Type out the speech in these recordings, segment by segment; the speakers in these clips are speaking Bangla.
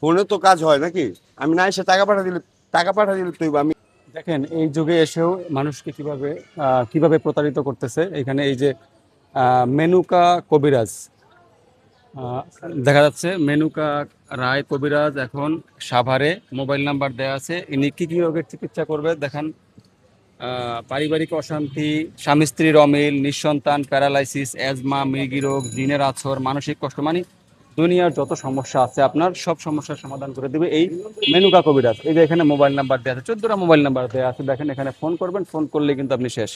ফোনে তো কাজ হয় নাকি? আমি না এসে টাকা পাঠা দিলে টাকা পাঠা দিলে তুই আমি দেখেন, এই যুগে এসেও মানুষকে কীভাবে কীভাবে প্রতারিত করতেছে, এখানে এই যে মেনুকা কবিরাজ। দেখা যাচ্ছে মেনুকা রায় কবিরাজ এখন সাভারে মোবাইল নাম্বার দেওয়া আছে। ইনি কি কি রোগের চিকিৎসা করবে? দেখেন পারিবারিক অশান্তি স্বামী স্ত্রীর অমিল, নিঃসন্তান, প্যারালাইসিস, অ্যাজমা, মৃগী রোগ, জিনের আছর, মানসিক কষ্ট। মানে দুনিয়ার যত সমস্যা আছে আপনার সব সমস্যার সমাধান করে দিবে এই মেনুকা কবিরাজ। এই যে এখানে মোবাইল নাম্বার দেওয়া আছে, চোদ্দটা মোবাইল নাম্বার দেওয়া আছে, দেখেন এখানে ফোন করবেন, ফোন করলে কিন্তু আপনি শেষ।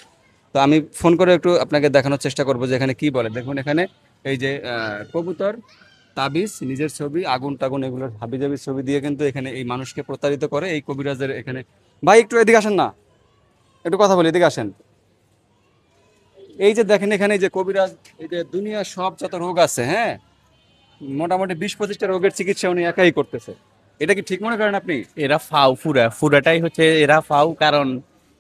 তো আমি ফোন করে একটু আপনাকে দেখানোর চেষ্টা করব যে এখানে কি বলে। দেখুন এখানে এই যে কবুতর, তাবিজ, নিজের ছবি, আগুন টাগুন এগুলোর হাবিজাবির ছবি দিয়ে কিন্তু এখানে এই মানুষকে প্রতারিত করে এই কবিরাজের এখানে। ভাই, একটু এদিকে আসেন না। একটু কথা বলি, এদিকে আসেন। এই যে দেখেন এখানে যে কবিরাজ, এই যে দুনিয়ার সব যত রোগ আছে হ্যাঁ মোটামুটি বিশ পঁচিশটা রোগের চিকিৎসা উনি একাই করতেছে। এটা কি ঠিক মনে করেন আপনি? এরা ফাউ ফুরা। ফুরাটাই হচ্ছে এরা ফাউ কারণ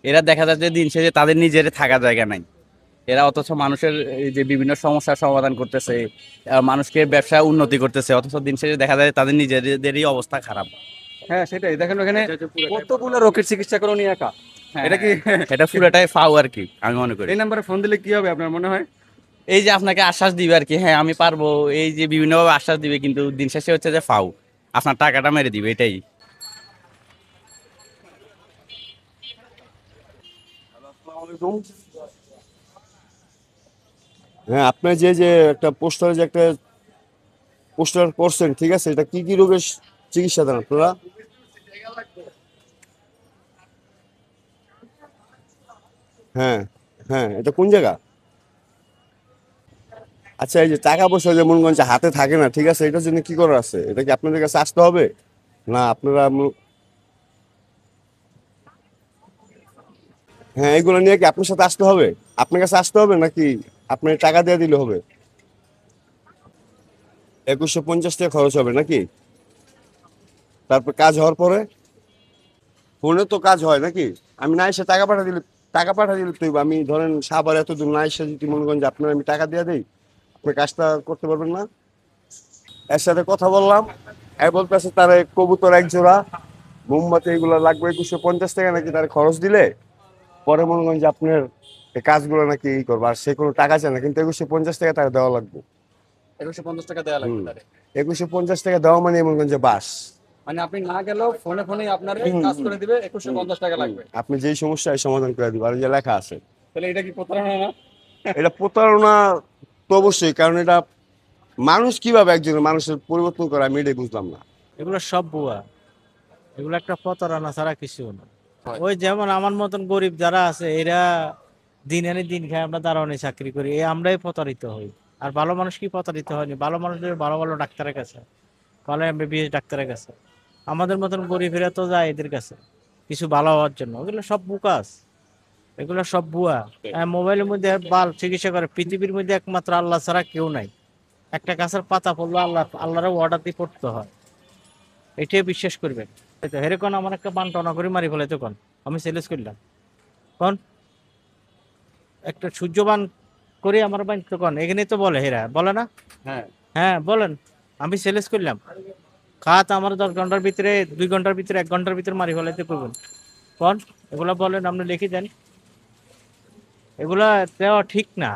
এরা দেখা যাচ্ছে দিন শেষে তাদের নিজের থাকা জায়গা নাই। এরা অথচ মানুষের যে বিভিন্ন সমস্যার সমাধান করতেছে আহ, মানুষকে ব্যবসা উন্নতি করতেছে অথচ দিন শেষে দেখা যায় তাদের নিজেদেরই অবস্থা খারাপ। হ্যাঁ সেটাই। দেখেন ওখানে কতগুলো রোগের চিকিৎসা করো উনি একা? এটা কি এটা পুরাটাই ফাউ আর কি আমি মনে করি। এই নাম্বারে ফোন দিলে কি হবে আপনার মনে হয়? এই যে আপনাকে আশ্বাস দিবে আর কি হ্যাঁ আমি পারব। এই যে বিভিন্নভাবে আশ্বাস দিবে, কিন্তু দিন শেষে হচ্ছে যে ফাউ। আপনার টাকাটা মেরে দিবে, এটাই। হ্যাঁ আপনার যে যে একটা পোস্টার যে একটা পোস্টার করছেন, ঠিক আছে, এটা কি কি রোগের চিকিৎসা দেন আপনারা? হ্যাঁ হ্যাঁ এটা কোন জায়গা? আচ্ছা এই যে টাকা পয়সা যেমন গঞ্জে হাতে থাকে না, ঠিক আছে এটার জন্য কি করার আছে? এটা কি আপনাদের কাছে আসতে হবে? না, আপনারা হ্যাঁ এগুলো নিয়ে কি আপনার সাথে আসতে হবে? আপনার কাছে আসতে হবে নাকি আপনি টাকা দিয়ে দিলে হবে? একুশশো পঞ্চাশ টাকা খরচ হবে নাকি? তারপর কাজ হওয়ার পরে? ফোনে তো কাজ হয় নাকি? আমি না এসে টাকা পাঠা দিলে টাকা পাঠা দিলে তুই আমি ধরেন সাবার এত দূর না এসে যদি মনে করেন যে আপনার আমি টাকা দিয়ে দিই আপনি কাজটা করতে পারবেন না। এর সাথে কথা বললাম। এ বলতেছে তার কবুতর এক জোড়া। মোমবাতি এগুলো লাগবে একুশশো পঞ্চাশ টাকা নাকি তার খরচ দিলে? পরে মনে করেন যে আপনার কাজগুলো নাকি ই করব। আর সে কোনো টাকা চায় না কিন্তু একুশশো পঞ্চাশ টাকা তার দেওয়া লাগবে। একশো পঞ্চাশ টাকা দেওয়া লাগবে। একুশশো পঞ্চাশ টাকা দেওয়া মানে মনে করেন যে বাস। মানে আপনি না গেলেও ফোনে ফোনে আপনার কাজ করে দিবে একুশশো পঞ্চাশ টাকা লাগবে। আপনি যেই সমস্যা এই সমাধান করে দিবেন আর যে লেখা আছে। তাহলে এটা কি প্রতারণা না? এটা প্রতারণা তো অবশ্যই কারণ এটা মানুষ কীভাবে একজন মানুষের পরিবর্তন করে আমি এটাই বুঝলাম না। এগুলো সব বুয়া এগুলো একটা প্রতারণা ছাড়া কিছু না। ওই যেমন আমার মতন গরিব যারা আছে এরা দিন আনি দিন খায় আমরা দারোয়ানি চাকরি করি এই আমরাই প্রতারিত হই। আর ভালো মানুষ কি প্রতারিত হয়নি? ভালো মানুষদের ভালো ভালো ডাক্তারের কাছে। ভালো এমবিবিএস ডাক্তারের কাছে। আমাদের মতন গরিবেরা তো যায় এদের কাছে কিছু ভালো হওয়ার জন্য। ওগুলো সব বুকাস। এগুলো সব বুয়া হ্যাঁ, মোবাইলের মধ্যে বাল চিকিৎসা করে। পৃথিবীর মধ্যে একমাত্র আল্লাহ ছাড়া কেউ নাই। একটা গাছের পাতা পড়ল আল্লাহ আল্লাহর অর্ডার দিয়ে পড়তে হয়। এটাই বিশ্বাস করবেন। তো হেরে কোন আমার একটা বান টনা করে মারি ফেলে তো কোন? আমি সেলেস করলাম। কোন? একটা সূর্যবান করে আমার বান তো কোন? এখানে তো বলে হেরা বলে না? হ্যাঁ। হ্যাঁ বলেন। আমি সেলেস করলাম। খাত আমার দশ ঘণ্টার ভিতরে দুই ঘণ্টার ভিতরে এক ঘণ্টার ভিতরে মারি ফেলাইতে করবেন। কোন? এগুলো বলেন আপনি লিখে দেন। এগুলা দেওয়া ঠিক না।